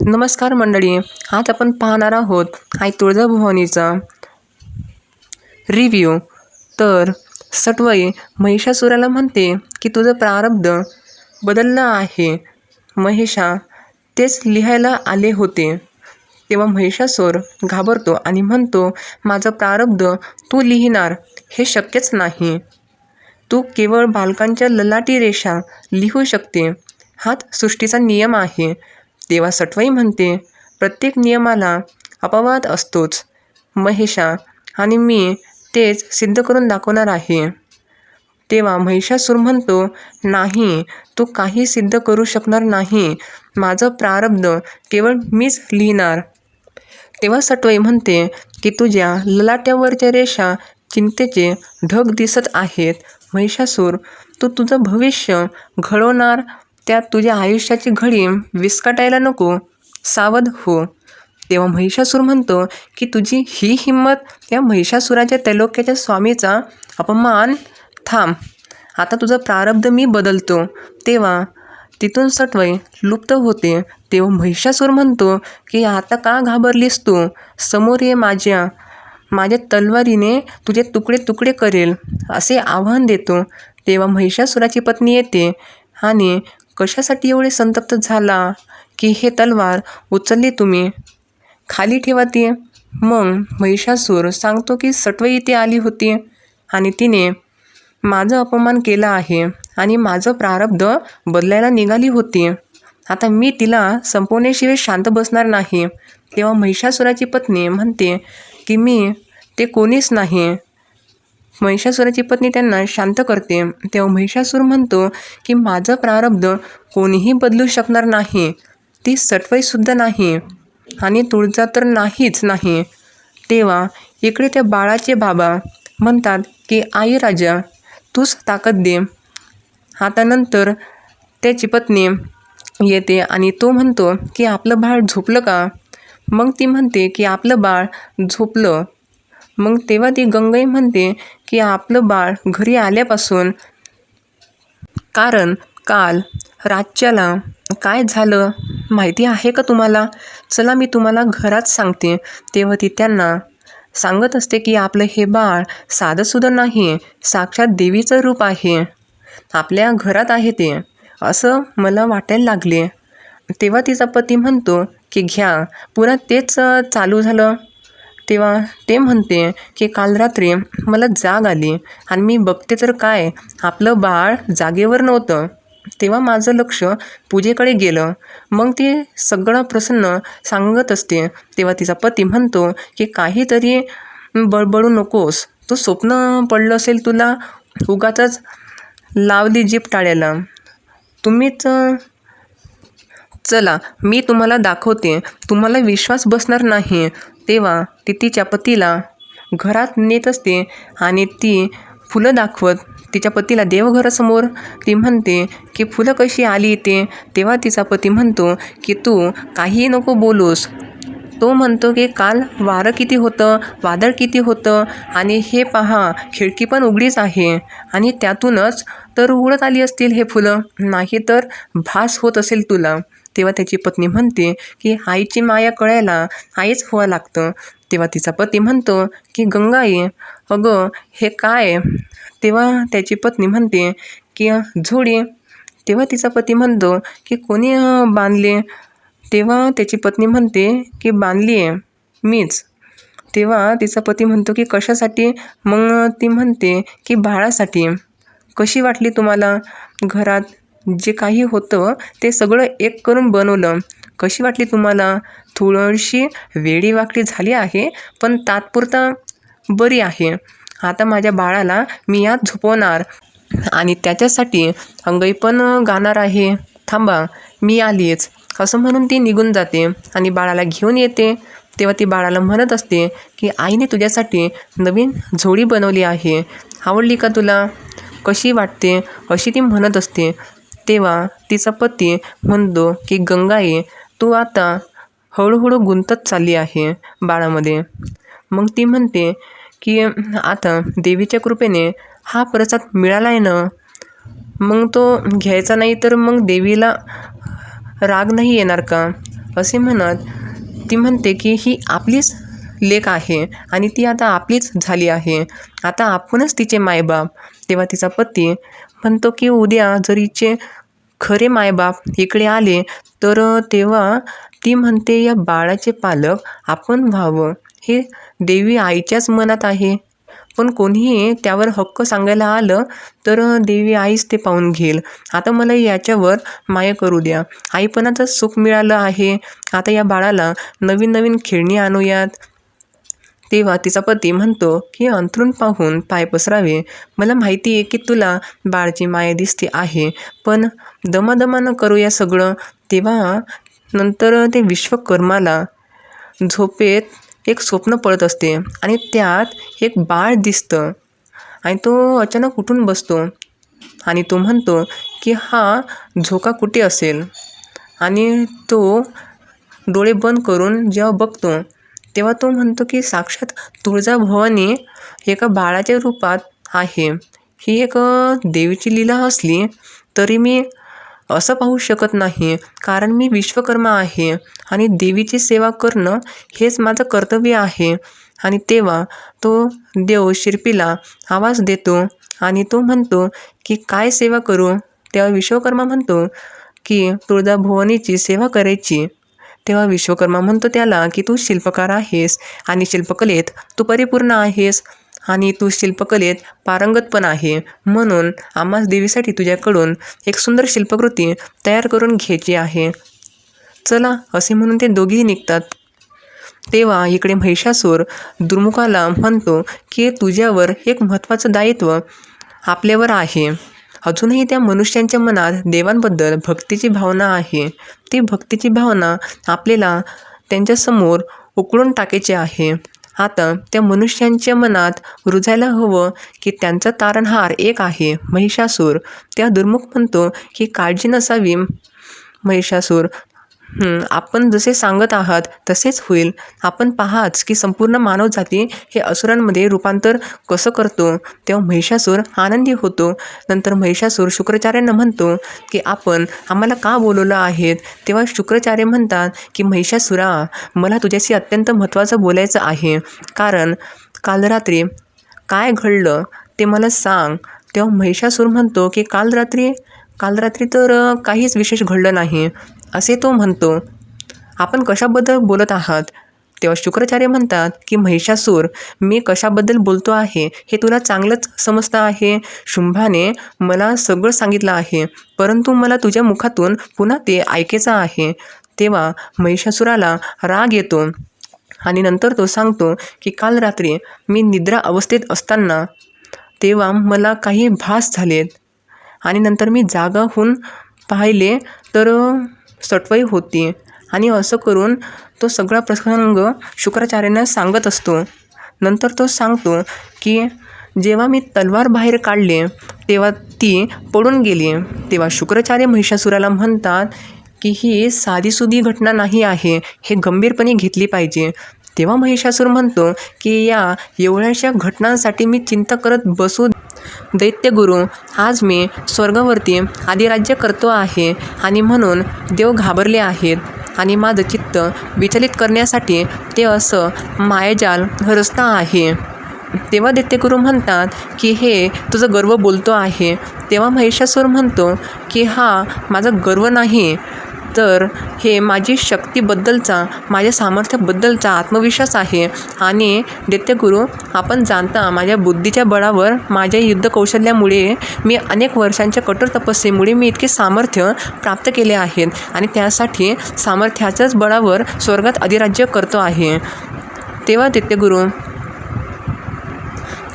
नमस्कार मंडळी आज आपण पाहणार आहोत आई तुळजाभवानीचा रिव्ह्यू तर सटवाई महिषासुराला म्हणते की तुझं प्रारब्ध बदललं आहे. महिषा तेच लिहायला आले होते. तेव्हा महिषासूर घाबरतो आणि म्हणतो माझं प्रारब्ध तू लिहिणार हे शक्यच नाही. तू केवळ बालकांच्या ललाटी रेषा लिहू शकते. हाच सृष्टीचा नियम आहे. तेव्हा सटवाई म्हणते प्रत्येक नियमाला अपवाद असतोच. महेशा आणि मी तेच सिद्ध करून दाखवणार आहे. तेव्हा महिषासूर म्हणतो नाही तू काही सिद्ध करू शकणार नाही. माझं प्रारब्ध केवळ मीच लिहिणार. तेव्हा सटवाई म्हणते की तुझ्या ललाट्यावरच्या रेषा चिंतेचे ढग दिसत आहेत. महिषासूर तू तुझं भविष्य घडवणार त्यात तुझ्या आयुष्याची घडी विस्कटायला नको. सावध हो. तेव्हा महिषासूर म्हणतो की तुझी ही हिंमत या महिषासुराच्या तैलोक्याच्या स्वामीचा अपमान. थांब. आता तुझं प्रारब्ध मी बदलतो. तेव्हा तिथून सटवय लुप्त होते. तेव्हा महिषासूर म्हणतो की आता का घाबरलीस तू? समोर ये माझ्या माझ्या तलवारीने तुझे तुकडे तुकडे करेल. असे आव्हान देतो. तेव्हा महिषासुराची पत्नी येते आणि कशासाठी एवढे संतप्त झाला की हे तलवार उचलली तुम्ही? खाली ठेवा ती. मग महिषासूर सांगतो की सटवई इथे आली होती आणि तिने माझं अपमान केला आहे आणि माझं प्रारब्ध बदलायला निघाली होती. आता मी तिला संपवण्याशिवाय शांत बसणार नाही. तेव्हा महिषासुराची पत्नी म्हणते की मी ते कोणीच नाही. महिषासुराची पत्नी त्यांना शांत करते. तेव्हा महिषासूर म्हणतो की माझं प्रारब्ध कोणीही बदलू शकणार नाही. ती सटवाईसुद्धा नाही आणि तुळजा तर नाहीच नाही. तेव्हा इकडे त्या बाळाचे बाबा म्हणतात की आई राजा तूच ताकद दे. आता नंतर त्याची पत्नी येते आणि तो म्हणतो की आपलं बाळ झोपलं का? मग ती म्हणते की आपलं बाळ झोपलं. मग तेव्हा ती गंगाई म्हणते की आपलं बाळ घरी आल्यापासून कारण काल राज्याला काय झालं माहिती आहे का तुम्हाला? चला मी तुम्हाला घरात सांगते. तेव्हा ती त्यांना सांगत असते की आपलं हे बाळ साधंसुद्धा नाही साक्षात देवीचं रूप आहे. आपल्या घरात आहे ते असं मला वाटायला लागले. तेव्हा तिचा पती म्हणतो की घ्या पुन्हा तेच चालू झालं. तेव्हा ते म्हणते की काल रात्री मला जाग आली आणि मी बघते तर काय आपलं बाळ जागेवर नव्हतं. तेव्हा माझं लक्ष पूजेकडे गेलं. मग ती सगळं प्रसन्न सांगत असते. तेव्हा तिचा पती म्हणतो की काहीतरी बळबळू नकोस. तू स्वप्न पडलं असेल तुला उगाच लावली जीप टाळ्याला. तुम्हीच चला मी तुम्हाला दाखवते. तुम्हाला विश्वास बसणार नाही. तेव्हा ती तिच्या पतीला घरात नेत असते आणि ती फुलं दाखवत तिच्या पतीला देवघरासमोर. ती म्हणते की फुलं कशी आली इथे? तेव्हा तिचा पती म्हणतो की तू काहीही नको बोलूस. तो म्हणतो की काल वारं किती होतं? वादळ किती होतं? आणि हे पहा खिडकी पण उघडीच आहे. आणि त्यातूनच तर उघडत आली असतील हे फुलं. नाही तर भास होत असेल तुला. तेव्हा त्याची पत्नी म्हणते की आईची माया कळायला आईच व्हावं लागतं. तेव्हा तिचा पती म्हणतो की गंगाई अगं हे काय? तेव्हा त्याची पत्नी म्हणते की झोडी. तेव्हा तिचा पती म्हणतो की कोणी बांधले? तेव्हा त्याची पत्नी म्हणते की बांधली आहे मीच. तेव्हा तिचा पती म्हणतो की कशासाठी? मग ती म्हणते की बाळासाठी. कशी वाटली तुम्हाला घरात? जे काही होतं ते सगळं एक करून बनवलं. कशी वाटली तुम्हाला? थोडीशी वेडीवाकडी झाली आहे पण तात्पुरता बरी आहे. आता माझ्या बाळाला मी यात झोपवणार आणि त्याच्यासाठी अंगई पण गाणार आहे. थांबा मी आलीच. असं म्हणून ती निघून जाते आणि बाळाला घेऊन येते. तेव्हा ती बाळाला म्हणत असते की आईने तुझ्यासाठी नवीन झोडी बनवली आहे. आवडली का तुला? कशी वाटते? अशी ती म्हणत असते. तेव्हा तिचा पती म्हणतो की गंगाई तू आता हळूहळू गुंतत चालली आहे बाळामध्ये. मग ती म्हणते की आता देवीच्या कृपेने हा प्रसाद मिळाला आहे ना? मग तो घ्यायचा नाही तर मग देवीला राग नाही येणार का? असे म्हणत ती म्हणते की ही आपलीच लेख आहे आणि ती आता आपलीच झाली आहे. आता आपणच तिचे मायबाप तेव्हा तिचा पती म्हणतो की उद्या जर हिचे खरे मायबाप इकडे आले तर तेव्हा ती म्हणते या बाळाचे पालक आपण व्हावं. हे देवी आईच्याच मनात आहे. पण कोणीही त्यावर हक्क सांगायला आलं तर देवी आईच ते पाहून घेईल. आता मला याच्यावर माया करू द्या. आईपणाचं सुख मिळालं आहे. आता या बाळाला नवीन नवीन खेळणी आणूयात. तेव्हा तिचा पती म्हणतो की अंथरूण पाहून पाय पसरावे. मला माहिती आहे की तुला बाळची माया दिसते आहे पण दमादमानं करूया सगळं. तेव्हा नंतर ते विश्वकर्माला झोपेत एक स्वप्न पडत असते आणि त्यात एक बाळ दिसतं आणि तो अचानक उठून बसतो आणि तो म्हणतो की हा झोका कुठे असेल? आणि तो डोळे बंद करून जेव्हा बघतो तेव्हा तो म्हणतो की साक्षात तुळजाभवानी एका बाळाच्या रूपात आहे. ही एक देवीची लीला असली तरी मी असं पाहू शकत नाही. कारण मी विश्वकर्मा आहे आणि देवीची सेवा करणं हेच माझं कर्तव्य आहे. आणि तेव्हा तो देव शिर्पीला आवाज देतो आणि तो म्हणतो की काय सेवा करू? तेव्हा विश्वकर्मा म्हणतो की तुळजाभवानीची सेवा करायची. तेव्हा विश्वकर्मा म्हणतो त्याला की तू शिल्पकार आहेस आणि शिल्पकलेत तू परिपूर्ण आहेस आणि तू शिल्पकलेत पारंगत पण आहे. म्हणून आम्हास देवीसाठी तुझ्याकडून एक सुंदर शिल्पकृती तयार करून घ्यायची आहे. चला असे म्हणून ते दोघेही निघतात. तेव्हा इकडे महिषासूर दुर्मुखाला म्हणतो की तुझ्यावर एक महत्त्वाचं दायित्व आपल्यावर आहे. अजूनही त्या मनुष्यांच्या मनात देवांबद्दल भक्तीची भावना आहे. ती भक्तीची भावना आपल्याला त्यांच्यासमोर उकळून टाकायची आहे. आता त्या मनुष्यांच्या मनात रुजायला हवं की त्यांचा तारणहार एक आहे महिषासूर. त्या दुर्मुख म्हणतो की काळजी नसावी महिषासूर. आपण जसे सांगत आहात तसेच होईल. आपण पाहाच की संपूर्ण मानवजाती हे असुरांमध्ये रूपांतर कसं करतो? तेव्हा महिषासूर आनंदी होतो. नंतर महिषासूर शुक्राचार्यांना म्हणतो की आपण आम्हाला का बोलवलं आहेत? तेव्हा शुक्राचार्य म्हणतात की महिषासुरा मला तुझ्याशी अत्यंत महत्त्वाचं बोलायचं आहे. कारण काल रात्री काय घडलं ते मला सांग. तेव्हा महिषासूर म्हणतो की काल रात्री? काल रात्री तर काहीच विशेष घडलं नाही. असे तो म्हणतो आपण कशाबद्दल बोलत आहात तेव्हा शुक्राचार्य म्हणतात की महिषासूर मी कशाबद्दल बोलतो आहे हे तुला चांगलंच समजतं आहे. शुंभाने मला सगळं सांगितलं आहे परंतु मला तुझ्या मुखातून पुन्हा ते ऐकायचं आहे तेव्हा महिषासुराला राग येतो आणि नंतर तो सांगतो की काल रात्री मी निद्रा अवस्थेत असताना तेव्हा मला काही भास झालेत आणि नंतर मी जागा होऊन पाहिले तर सटवाई होती. आणि असं करून तो सगळा प्रसंग शुक्राचार्यांना सांगत असतो. नंतर तो सांगतो की जेव्हा मी तलवार बाहेर काढले तेव्हा ती पडून गेली. तेव्हा शुक्राचार्य महिषासुराला म्हणतात की ही साधीसुधी घटना नाही आहे. हे गंभीरपणे घेतली पाहिजे. तेव्हा महिषासूर म्हणतो की या एवढ्याशा घटनांसाठी मी चिंता करत बसू दैत्यगुरु आज मी स्वर्गावरती आदिराज्य करतो आहे आणि म्हणून देव घाबरले आहेत आणि माझं चित्त विचलित करण्यासाठी ते असं मायाजाल रस्ता आहे. तेव्हा दैत्यगुरु म्हणतात की हे तुझं गर्व बोलतो आहे. तेव्हा महिषासूर म्हणतो की हा माझा गर्व नाही. तर हे माझी शक्तीबद्दलचा माझ्या सामर्थ्याबद्दलचा आत्मविश्वास आहे. आणि दैत्यगुरु आपण जाणता माझ्या बुद्धीच्या बळावर माझ्या युद्धकौशल्यामुळे मी अनेक वर्षांच्या कठोर तपस्येमुळे मी इतके सामर्थ्य प्राप्त केले आहेत. आणि त्यासाठी सामर्थ्याच्याच बळावर स्वर्गात अधिराज्य करतो आहे. तेव्हा दैत्यगुरु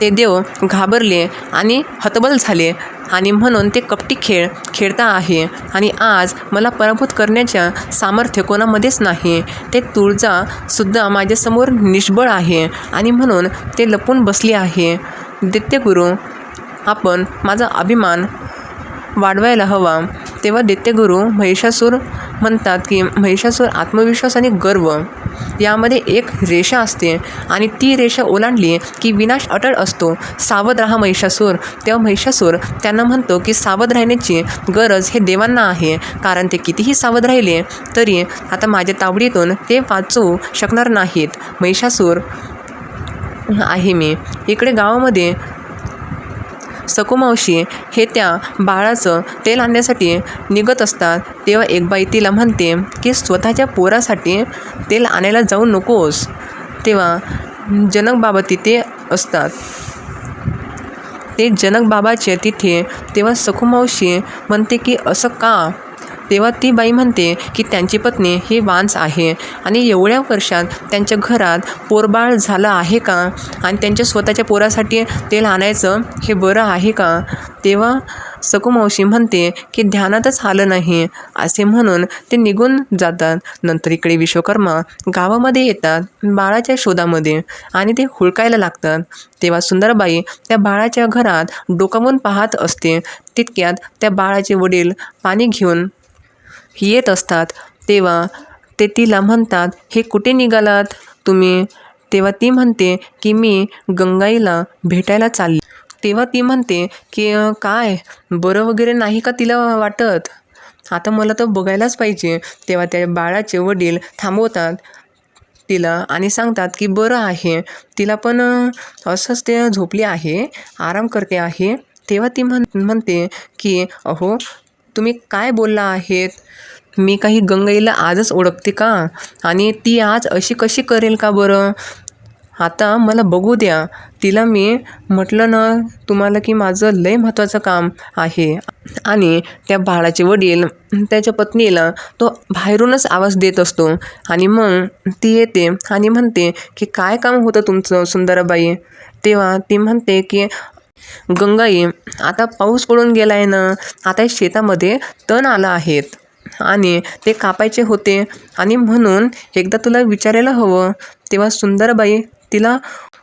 ते देव घाबरले आणि हतबल झाले. आणि म्हणून ते कपटी खेळ खेळता आहे. आणि आज मला पराभूत करण्याच्या सामर्थ्य कोणामध्येच नाही. ते तुळजासुद्धा माझ्यासमोर निष्बळ आहे आणि म्हणून ते लपून बसले आहे. दैत्यगुरु आपण माझा अभिमान वाढवायला हवा. तेव्हा दैत्यगुरु महिषासूर म्हणतात की महिषासूर आत्मविश्वास आणि गर्व यामध्ये एक रेषा असते आणि ती रेषा ओलांडली की विनाश अटळ असतो. सावध राहा महिषासूर. तेव्हा महिषासूर त्यांना म्हणतो की सावध राहण्याची गरज हे देवांना आहे. कारण ते कितीही सावध राहिले तरी आता माझ्या तावडीतून ते वाचू शकणार नाहीत. महिषासूर आहे मी. इकडे गावामध्ये सकुमावशी हे त्या बाळाचं तेल आणण्यासाठी निघत असतात. तेव्हा एक बाई तिला म्हणते की स्वतःच्या पोरासाठी तेल आणायला जाऊ नकोस. तेव्हा जनक बाबा तिथे असतात. ते जनक बाबाचे तिथे तेव्हा सखुमावशी म्हणते की असं का? तेव्हा ती बाई म्हणते की त्यांची पत्नी ही वांस आहे. आणि एवढ्या वर्षात त्यांच्या घरात पोरबाळ झालं आहे का? आणि त्यांच्या स्वतःच्या पोरासाठी तेल आणायचं हे बरं आहे का? तेव्हा सकुमावशी म्हणते की ध्यानातच आलं नाही. असे म्हणून ते निघून जातात. नंतर इकडे विश्वकर्मा गावामध्ये येतात बाळाच्या शोधामध्ये आणि ते हुळकायला लागतात. तेव्हा सुंदरबाई त्या बाळाच्या घरात डोकावून पाहत असते. तितक्यात त्या बाळाचे वडील पाणी घेऊन येत असतात. तेव्हा ते तिला म्हणतात हे कुठे निघालात? तुम्ही तेव्हा ती म्हणते की मी गंगाईला भेटायला चालली. तेव्हा ती म्हणते की काय? बरं वगैरे नाही का तिला वाटत? आता मला तर बघायलाच पाहिजे. तेव्हा त्या बाळाचे वडील थांबवतात तिला आणि सांगतात की बरं आहे. तिला पण असंच ते झोपली आहे. आराम करते आहे. तेव्हा ती म्हण म्हणते की अहो तुम्ही काय बोलला आहेत? मी काही गंगाईला आजच ओळखते का? आणि ती आज अशी कशी करेल का बरं? आता मला बघू द्या. तिला मी म्हटलं ना तुम्हाला की माझं लय महत्त्वाचं काम आहे. आणि त्या बाळाचे वडील त्याच्या पत्नीला तो बाहेरूनच आवाज देत असतो. आणि मग ती येते आणि म्हणते की काय काम होतं तुमचं सुंदराबाई? तेव्हा ती म्हणते की गंगाई आता पाऊस पडून गेला आहे ना आता शेतामध्ये तण आलं आहेत. आणि ते कापायचे होते. आणि म्हणून एकदा तुला विचारायला हवं तेव्हा सुंदरबाई तिला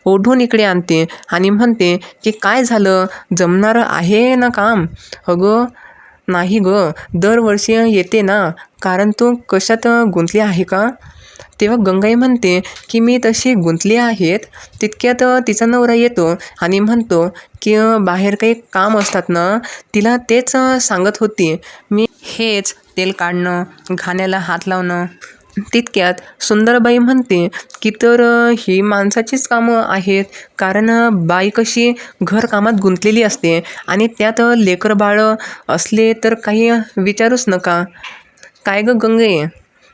ओढून इकडे आणते आणि म्हणते की काय झालं? जमणार आहे ना काम? अगं नाही ग. दरवर्षी येते ना. कारण तू कशात गुंतली आहे का? तेव्हा गंगाई म्हणते की मी तशी गुंतली आहेत तितक्यात तिचा नवरा येतो आणि म्हणतो की बाहेर काही काम असतात ना तिला तेच सांगत होती. मी हेच तेल काढणं घाण्याला हात लावणं. तितक्यात सुंदरबाई म्हणते की तर ही माणसाचीच कामं आहेत कारण बाई कशी घरकामात गुंतलेली असते आणि त्यात लेकर बाळं असले तर काही विचारूच नका. काय ग गंगे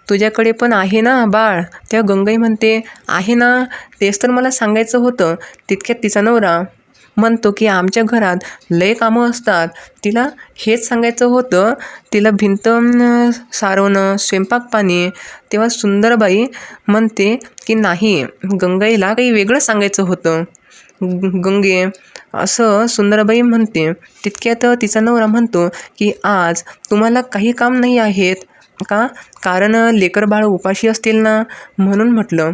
तुझ्याकडे पण आहे ना बाळ? तेव्हा गंगाई म्हणते आहे ना. तेच तर मला सांगायचं होतं. तितक्यात तिचा नवरा म्हणतो की आमच्या घरात लय कामं असतात. तिला हेच सांगायचं होतं. तिला भिंत सारवणं स्वयंपाक पाणी. तेव्हा सुंदरबाई म्हणते की नाही गंगाईला काही वेगळं सांगायचं होतं. ग- गंगे असं सुंदरबाई म्हणते. तितक्यात तिचा नवरा म्हणतो की आज तुम्हाला काही काम नाही आहेत. का? कारण लेकर बाळ उपाशी असतील ना? म्हणून म्हटलं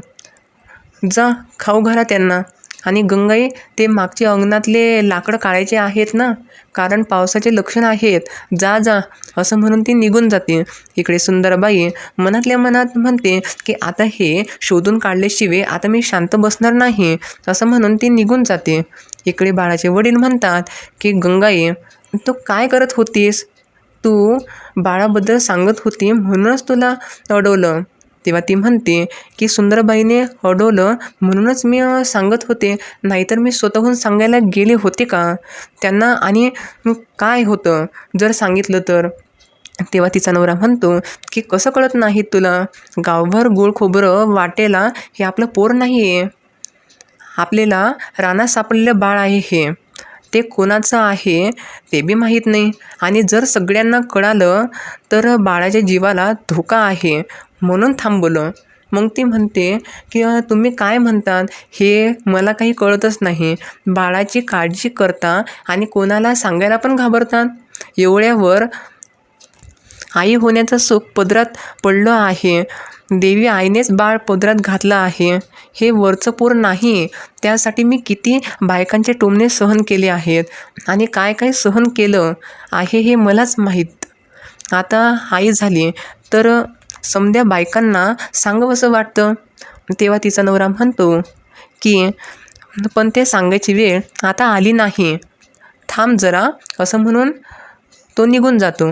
जा खाऊ घाला त्यांना. आणि गंगाई ते मागचे अंगणातले लाकडं काढायचे आहेत ना? कारण पावसाचे लक्षण आहेत. जा जा. असं म्हणून ती निघून जाते. इकडे सुंदरबाई मनातल्या मनात म्हणते की आता हे शोधून काढल्याशिवाय आता मी शांत बसणार नाही. असं म्हणून ती निघून जाते. इकडे बाळाचे वडील म्हणतात की गंगाई तू काय करत होतीस? तू बाळाबद्दल सांगत होती म्हणूनच तुला अडवलं. तेव्हा ती म्हणते की सुंदरबाईने अडवलं म्हणूनच मी सांगत होते. नाहीतर मी स्वतःहून सांगायला गेले होते का? त्यांना आणि काय होतं? जर सांगितलं तर. तेव्हा तिचा नवरा म्हणतो की कसं कळत नाही तुला? गावभर गोळ खोबरं वाटेला हे आपलं पोर नाही आहे आपल्याला रानात सापडलेलं बाळ आहे हे. ते कोणाचं आहे ते बी माहीत नाही. आणि जर सगळ्यांना कळालं तर बाळाच्या जीवाला धोका आहे. म्हणून थांबवलं मग ती म्हणते की तुम्ही काय म्हणतात? हे मला काही कळतच नाही. बाळाची काळजी करता आणि कोणाला सांगायला पण घाबरतात. एवढ्यावर आई होण्याचं सुख पदरात पडलं आहे. देवी आईनेच बाळ पदरात घातलं आहे. हे वरचं पूर नाही. त्यासाठी मी किती बायकांचे टोमणे सहन केले आहेत आणि काय काय सहन केलं आहे हे मलाच माहीत. आता आई झाली. तर समद्या बायकांना सांगावंसं वाटतं? तेव्हा तिचा नवरा म्हणतो की पण ते सांगायची वेळ आता आली नाही. थांब जरा असं म्हणून तो निघून जातो.